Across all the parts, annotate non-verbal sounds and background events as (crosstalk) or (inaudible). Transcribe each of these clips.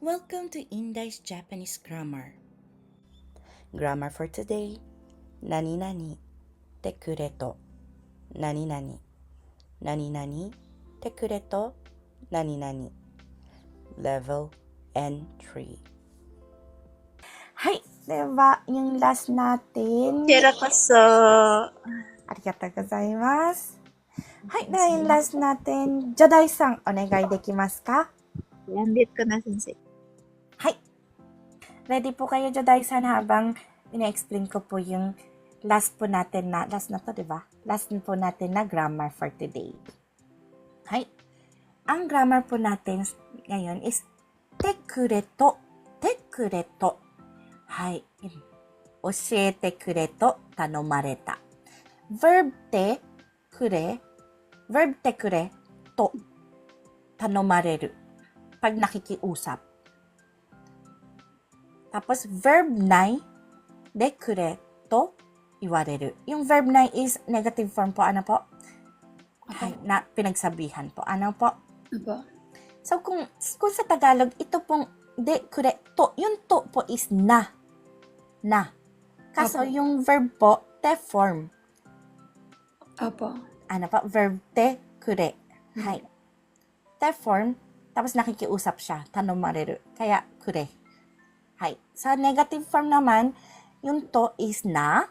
Welcome to Indai's Japanese Grammar. Grammar for today. Nani nani te kure to. Nani nani. Nani nani te kure to. Nani nani. Level N3. Hi! Diba, yung last natin. こちらこそ。ありがとうございます。はい。では、yung last natin, Joday-san, お願いできますか Lambit ko na, sensei. Hi. Ready po kayo, Jodaisan, habang ina-explain ko po yung last po natin na, last na to, di ba? Last po natin na grammar for today. Hi. Ang grammar po natin ngayon is tekureto. Tekureto. Hai. Oshiete kureto tanomareta. Verb te kure. Verb te kure to. Tanomareru. Pag nakikiusap tapos verb 9, dekure to iwareru. Yung verb 9 is negative form po. Ano po? Okay. Na pinagsabihan po. Ano po? Apo. So, kung, kung sa Tagalog, ito pong dekure to, yung to po is na. Na. Kaso, Apo. yung verb po, te form. Apo. Ano po? Verb te kure. Hmm. Hi. Te form, tapos nakikiusap siya, tanong mareru. Kaya, kure. Sa negative form naman, yung to is na,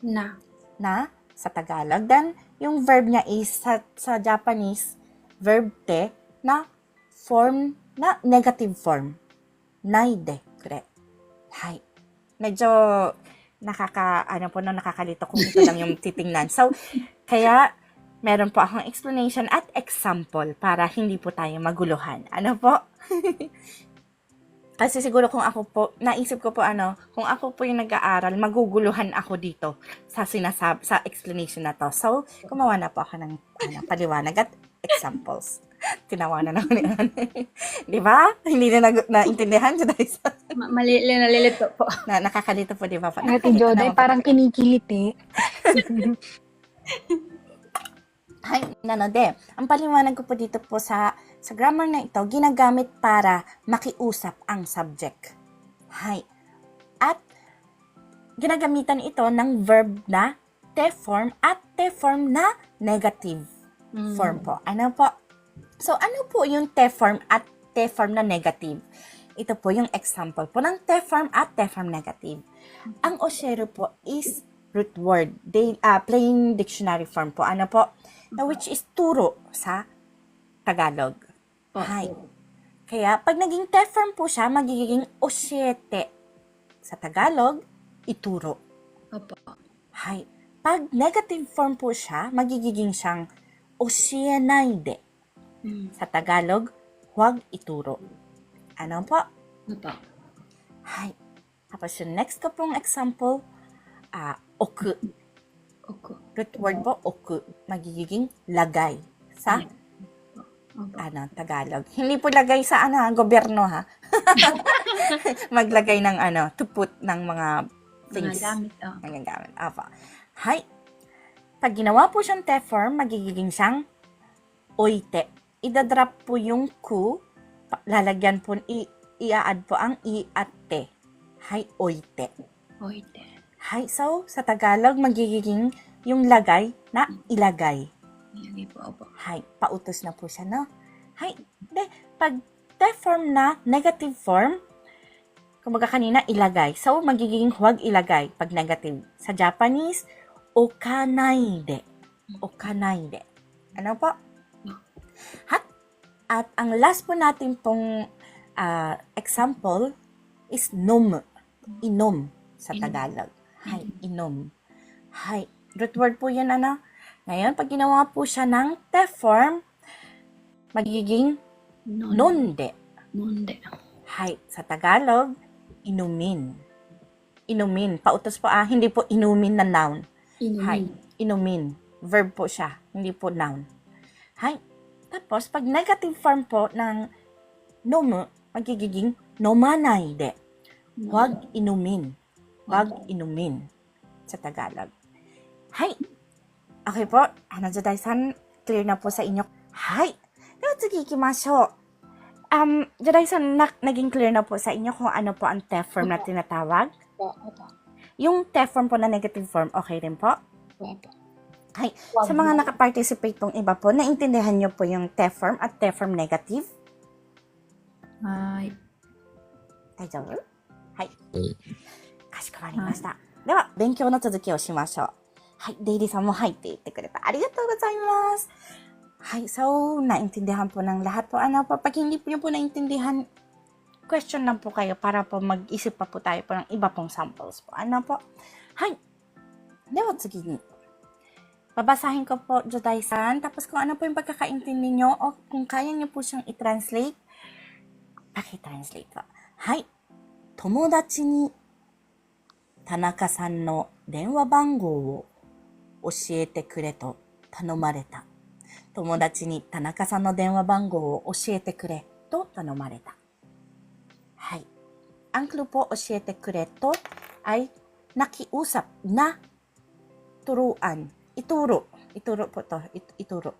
Na. na, sa Tagalog. Then, yung verb niya is, sa, sa Japanese, verb te, na form, na negative form. Nai de kure. Hay. Medyo, nakaka, ano po, no, nakakalito kung ito lang yung (laughs) titingnan. So, kaya, meron po akong explanation at example para hindi po tayo maguluhan. Ano po? (laughs) Kasi siguro kung ako po, naisip ko po ano, kung ako po yung nag-aaral, maguguluhan ako dito sa sinasab sa explanation na to. So, gumawa na po ako ng ano, paliwanag at examples. Tinawanan ako ni Anne. di ba? Hindi na nag- naintindihan siya dahil sa, Ma- mali, nalilito po. (laughs) na, nakakalito po, di ba? Ate Nakakalito Joday, naman po. parang kinikiliti. (laughs) はい。なので、ang paliwanag ko po dito po sa, sa grammar na ito, ginagamit para makiusap ang subject. Hay. At, ginagamitan ito ng verb na te form at te form na negative form po. Ano po? So, ano po yung te form at te form na negative? Ito po yung example po ng te form at te form negative. Ang oshero po is root word, de, ah, plain dictionary form po. Ano po? Na which is turo sa Tagalog. Po. Hi. Kaya, pag naging te form po siya, magiging osyete. Sa Tagalog, ituro. Opo. Hi. Pag negative form po siya, magiging siyang osienaide. Mm. Sa Tagalog, huwag ituro. Ano po? Opo. Hi. Tapos yung next ko pong example, ah, oku. Oku. Root word po, oku. Magiging lagay. Sa, Opo. Ano, Tagalog. Hindi po lagay sa, ano, gobyerno, ha? (laughs) Maglagay ng, ano, to put ng mga Mga things. gamit. Oh. Ang gagamit. Apa. Hi. Pag ginawa po siyang te form, magiging siyang oite. Idadrop po yung ku, lalagyan po, i, i-add po ang i at te. Hi, oite. Oite. Hi, so, sa Tagalog, magiging yung lagay na ilagay. Ilagay po. Opo. Hi, pautos na po siya, no? Hi, de, pag te form na negative form, kumbaga kanina, ilagay. So, magiging huwag ilagay pag negative. Sa Japanese, okanaide. Okanaide. Ano po? Hat, at ang last po natin pong ah, example is nom. Inom sa. Tagalog. Hi, inom. Hi, root word po yan, ano? Ngayon, pag ginawa po siya ng te form, magiging Non. nonde. Nonde. Hi, sa Tagalog, inumin. Inumin. Pautos po ah, hindi po inumin na noun. Inumin. Hi, inumin. Verb po siya, hindi po noun. Hi. Tapos, pag negative form po ng nomu, magiging nomanayde. Huwag inumin. Huwag inumin sa Tagalog. Hi. Okay po. Ano, Joday-san? Clear na po sa inyo. Hi. では次行きましょう。 Um, Juday-san, na, naging clear na po sa inyo kung ano po ang TEF form na Opo. tinatawag? Opo, opo. Yung TEF form po na negative form, okay rin po? Opo. Hay, Sa mga nakaparticipate pong iba po, naintindihan nyo po yung TEF form at TEF form negative? はい。大丈夫はいうん。かしこまりました。では、勉強の続きをしましょう。 はい。デイリーさんもはいって言ってくれた。ありがとうございます。はい。So, naintindihan po ng lahat po. Ano po, pag hindi po nyo po naintindihan, question lang po kayo para po mag-isip pa po tayo po ng iba pong samples po. Ano po? Hay. De wa次に。Babasahin ko po, Juday-san. Tapos kung ano po yung pagkakaintindi nyo o kung kaya nyo po siyang i-translate, paki-translate po. はい。友達に田中さんの電話番号を 教えてくれと頼まれた。友達に田中さんの電話番号を教えてくれと頼まれた。はい。アンクルポ教えてくれと、アイナキウサナトロアン、イトロ、イトロポト、イトロ、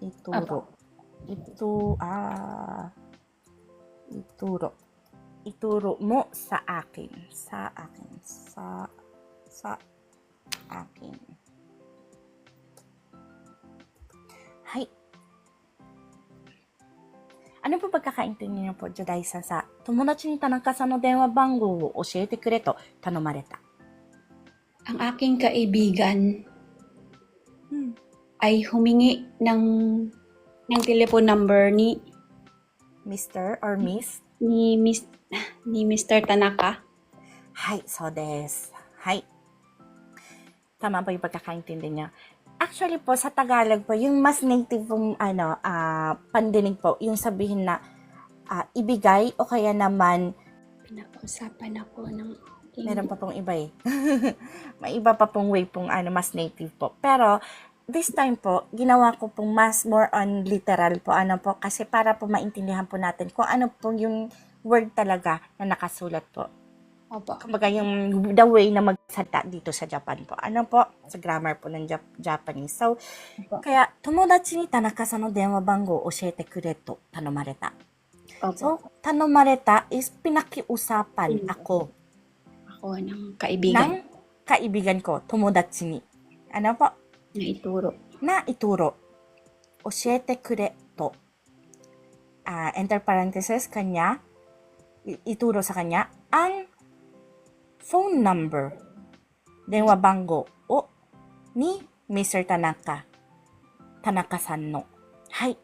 イトロ、イトロ、あイトロ、イトロもサアキン、サアキン、サ、サアキン。サ Ano po pagkakaintindi niyo po, Juday-san, sa 友達に田中さんの電話番号を教えてくれと頼まれた。 Ang aking kaibigan Hmm. ay humingi ng ng telephone number ni Mr. or Miss? ni Miss ni Mr. Tanaka. はい、そうです。はい。Tama po yung pagkakaintindi niya. Actually po, sa Tagalog po, yung mas native pong ano, ah, pandinig po, yung sabihin na ah, ibigay o kaya naman, Pinag-usapan ako ng meron pa pong iba eh. (laughs) May iba pa pong way pong ano, mas native po. Pero, this time po, ginawa ko pong mas more on literal po. Ano po, kasi para po maintindihan po natin kung ano po yung word talaga na nakasulat po. Opo. Kumbaga yung the way na magsalita dito sa Japan po. Ano po? Sa grammar po ng Jap- Japanese. So, Opo. kaya, tomodachi ni Tanaka san no denwa bango oshiete kure to tanomareta. Opo. So, tanomareta is pinakiusapan hmm. ako. Ako ng kaibigan. Ng kaibigan ko, tomodachi ni. Ano po? Na ituro. Na ituro. Oshiete kure to. Uh, ah, enter parentheses, kanya, ituro sa kanya, ang phone number, denwa bango, o ni Mr. Tanaka. Tanaka-san no. Hay.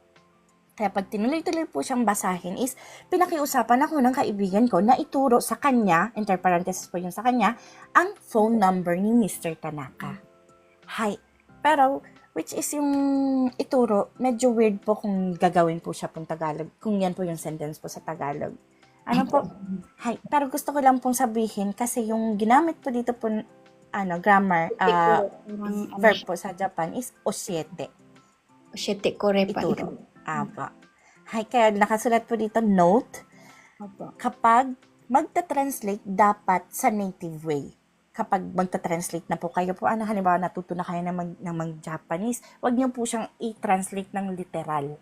Kaya pag tinuloy-tuloy po siyang basahin is, pinakiusapan ako ng kaibigan ko na ituro sa kanya, enter parenthesis po yung sa kanya, ang phone number ni Mr. Tanaka. Hay. Pero, which is yung ituro, medyo weird po kung gagawin po siya pong Tagalog, kung yan po yung sentence po sa Tagalog. Ano po? Hay. Pero gusto ko lang pong sabihin kasi yung ginamit po dito po, ano, grammar, ano verb po sa Japan is oshete. Oshete kore pa. Ituro. Aba. Hay, kaya nakasulat po dito, note, Opo. kapag magta-translate dapat sa native way. Kapag magta-translate na po kayo po, ano, halimbawa natuto na kayo ng, mag, ng mag-Japanese, wag niyo po siyang i-translate ng literal.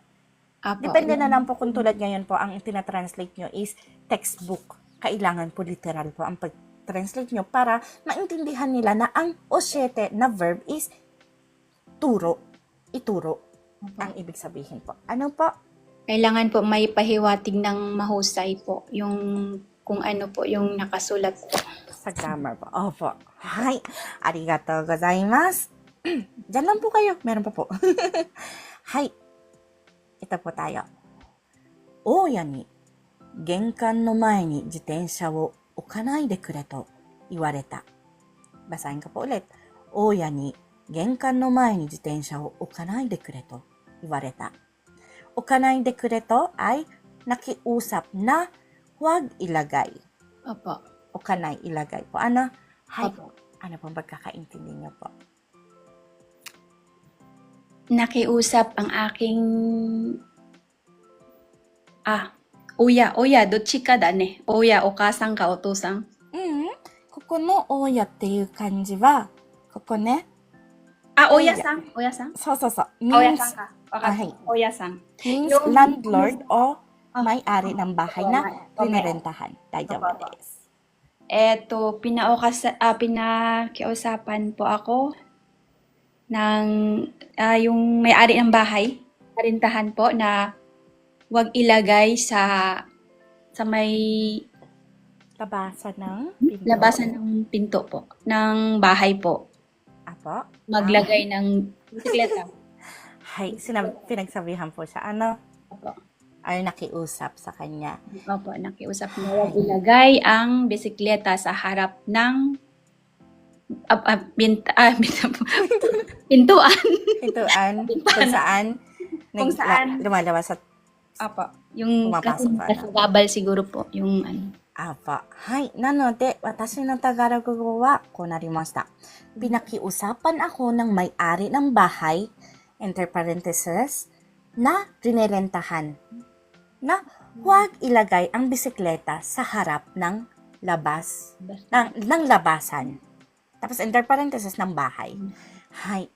Apo. Depende na lang po kung tulad ngayon po, ang tina-translate nyo is textbook. Kailangan po literal po ang pag-translate nyo para maintindihan nila na ang osyete na verb is turo, ituro, Opo. ang ibig sabihin po. Ano po? Kailangan po may pahiwatig ng mahusay po yung kung ano po yung nakasulat po. Sa grammar po. Opo. Hi. Arigatou gozaimasu. (clears throat) Diyan lang po kayo. Meron pa po. (laughs) Hi. Ito po tayo. 大家に玄関の前に自転車を置かないでくれと言われた。Basahin ko po ulit. 大家に玄関の前に自転車を置かないでくれと言われた。置かないでくれと ay nakiusap na huwag ilagay. Opo. o kanay ilagay po. Ano? Hi. Opo. Ano pong pagkakaintindi niyo po? Nakiusap ang aking Ah, Oya, Oya, dochi ka da ne. Oya, okasan ka, otosan. うん。ここの大家っていう漢字は、ここね。 Ah, Oya. Oya-san. Oya-san? そうそうそう。 Oya-san means, ka. Ah, hey. Oya-san. means Yung- landlord o Ah, may-ari ng bahay na Opo, may- rinirentahan. Daijoubu Opo. desu. Eto, pinaukas, ah, pinakiusapan po ako ng ah, yung may-ari ng bahay, karintahan po na wag ilagay sa sa may Labasan ng pinto. labasan ng pinto po, ng bahay po. Apo. Maglagay ng bisikleta. (laughs) Hay, sinab- pinagsabihan po siya. Ano? Opo. Ay, nakiusap sa kanya. Opo, nakiusap na wag ilagay ang bisikleta sa harap ng ah, ah, bint, ah, bint- (laughs) (laughs) pintuan. (laughs) Pintuan, kung saan, Kung nag- saan. la- lumalabas sa Opo. Yung Pumapasok kasi pa, ano? kasagabal siguro po. Yung ano. アパ。はい。なので、私のタガログ語はこうなりました。Pinakiusapan ako ng may-ari ng bahay, enter parentheses, na rinirentahan, na huwag ilagay ang bisikleta sa harap ng labas, ng, ng labasan. Tapos enter parentheses ng bahay. Hay.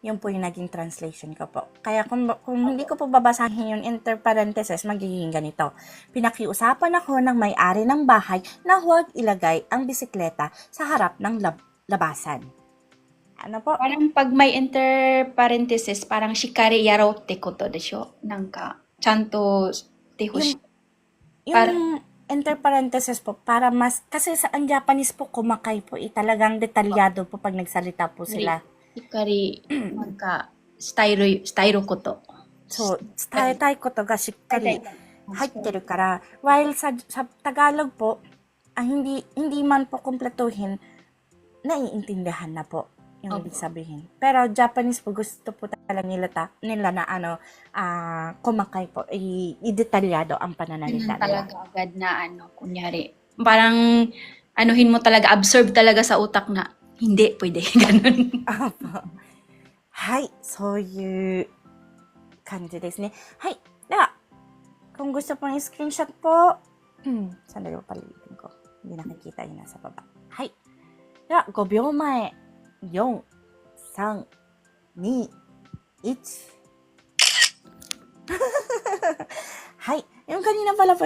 Yun po yung naging translation ko po. Kaya kung, kung hindi ko po babasahin yung enter parentheses, magiging ganito. Pinakiusapan ako ng may-ari ng bahay na huwag ilagay ang bisikleta sa harap ng lab- labasan. Ano po? Parang pag may inter parenthesis, parang shikari yaro te koto desho. Nanka, chanto te hoshi. Yung Para- enter parenthesis po para mas kasi sa ang Japanese po kumakay po eh, talagang detalyado po pag nagsalita po sila. Ikari magka styro styro koto. So, style tai koto ga shikkari haitteru kara while sa, sa Tagalog po ah, hindi hindi man po kumpletuhin naiintindihan na po yung Opo. ibig sabihin. Pero Japanese po, gusto po talaga nila, ta, nila na ano, ah, kumakay po, i, i-detalyado ang pananalita Ganun nila. talaga agad na ano, kunyari. Parang, anuhin mo talaga, absorb talaga sa utak na, hindi, pwede, (laughs) ganun. はい、そういう感じですね。はい。では、kung gusto pong screenshot po, hmm, sandali ko palitin ko. Hindi nakikita yun nasa baba. Hay. では、5秒前。 4、3、2、1。Hi, (laughs) yung kanina pala po,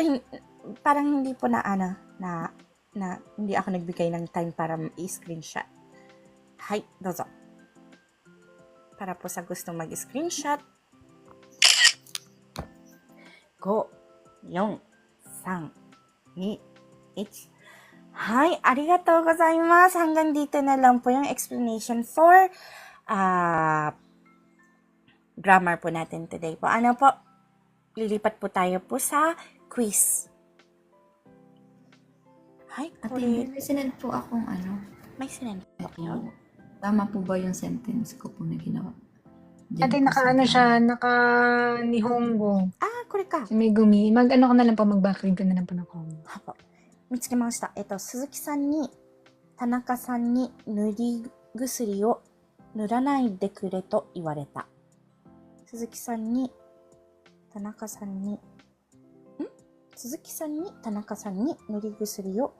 parang hindi po na ano, na, na hindi ako nagbigay ng time para i-screenshot. Hi, dozo. Para po sa gustong mag-screenshot. 5、4、3、2、1。Hi, arigatou gozaimasu. Hanggang dito na lang po yung explanation for ah grammar po natin today po. Ano po? Lilipat po tayo po sa quiz. Hi, Ate, Kuri. may sinend po akong ano. May sinend po kayo? Tama po ba yung sentence ko po na ginawa? Diyan Ate, po naka ano siya, naka Nihongo. Ah, kuri ka. Si Megumi. Mag ano ka na lang po, mag-backread ka na lang po ng. はぽ見つけました。えっと、鈴木さんに、田中さんに塗り薬を塗らないでくれと言われた。鈴木さんに、田中さんに、ん？鈴木さんに、田中さんに塗り薬を、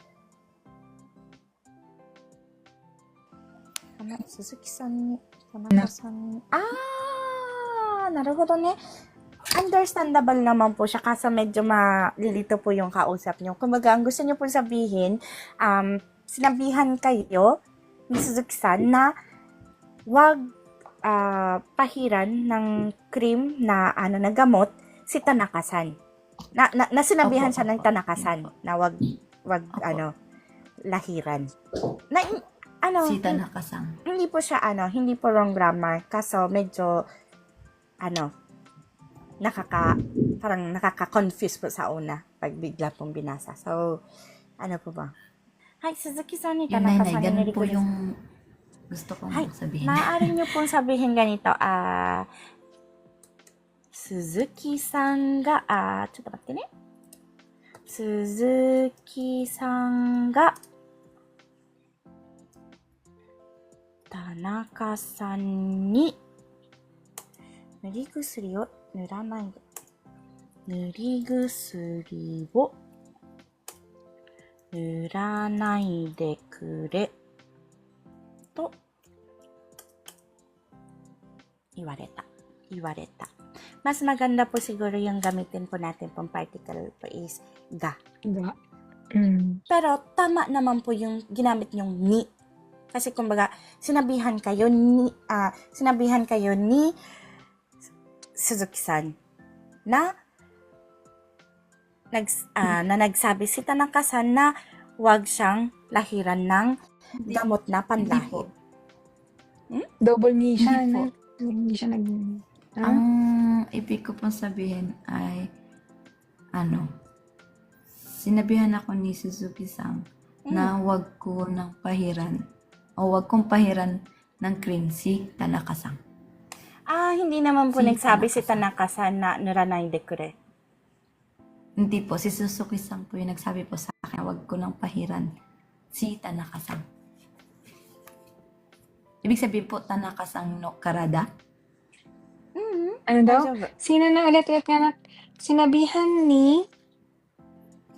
あの鈴木さんに、田中さんに、あー、なるほどね。Understandable naman po siya kasi medyo malilito po yung kausap niyo. Kumbaga, ang gusto niyo po sabihin, um, sinabihan kayo ni Suzuki-san na wag ah, pahiran ng cream na ano na gamot si Tanaka-san. Na, na, na sinabihan siya ng. Tanaka-san na wag wag Opo. ano lahiran. Na ano Si Tanaka-san. hindi po siya ano, hindi po wrong grammar. Kaso medyo ano, nakaka parang nakaka-confuse po sa una pag bigla pong binasa. So, ano po ba? Hi, Suzuki-san ni Yun, Tanaka Nay, san ganun ni po Rikudo-san. yung gusto kong Hay, sabihin. Maaari (laughs) niyo pong sabihin ganito, ah, Suzuki-san ga, ah, ちょっと待ってね。Suzuki さんが、田中さんに、塗り薬を 塗らないで。塗り薬を塗らないでくれ。と言われた。言われた。 mas maganda po siguro yung gamitin po natin pong particle po is ga. Ga. Mm. Pero tama naman po yung ginamit yung ni. Kasi kumbaga, sinabihan kayo ni, ah, sinabihan kayo ni Suzuki-san na nag, ah, na nagsabi si Tanaka-san na wag siyang lahiran ng gamot na Hindi po. panlahid. Double ni siya. Hindi Hindi siya nag... Ha? Ang ibig ko pong sabihin ay, ano, sinabihan ako ni Suzuki-san na wag ko nang pahiran o wag kong pahiran ng cream si Tanaka-san. Ah, hindi naman po Si nagsabi si Tanaka-san. Tanaka-san na nuranay de kure. Hindi po, si Suzuki-san po yung nagsabi po sa akin na wag ko nang pahiran si Tanaka-san. Ibig sabihin po, Tanaka-san no karada. Ano daw? Daw? Sino na ulit-ulit nga na sinabihan ni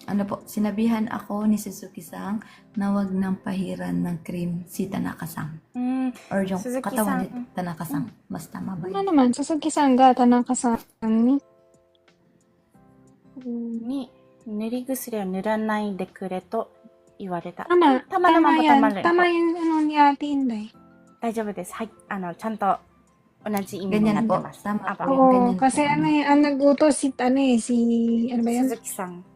Ano po, sinabihan ako ni Suzuki-san na wag nang pahiran ng cream si Tanaka-san. Mm, Or yung Suzuki-san. katawan ni Tanaka-san. Mas tama ba Ano yun? naman? Suzuki-san gata ng kasama ni... に塗り薬を塗らないでくれと言われた。 Tama. Tama naman po, yan. tama rin po. Tama yung ano ni Ate Inday. 大丈夫です。はい。あの、ちゃんと同じ意味に Ganyan なって po. ます。 Tama あ po. ば Oo, ganyan po. kasi ano eh, ang nagutos si, ano eh, si, ano ba yan? 鈴木さん。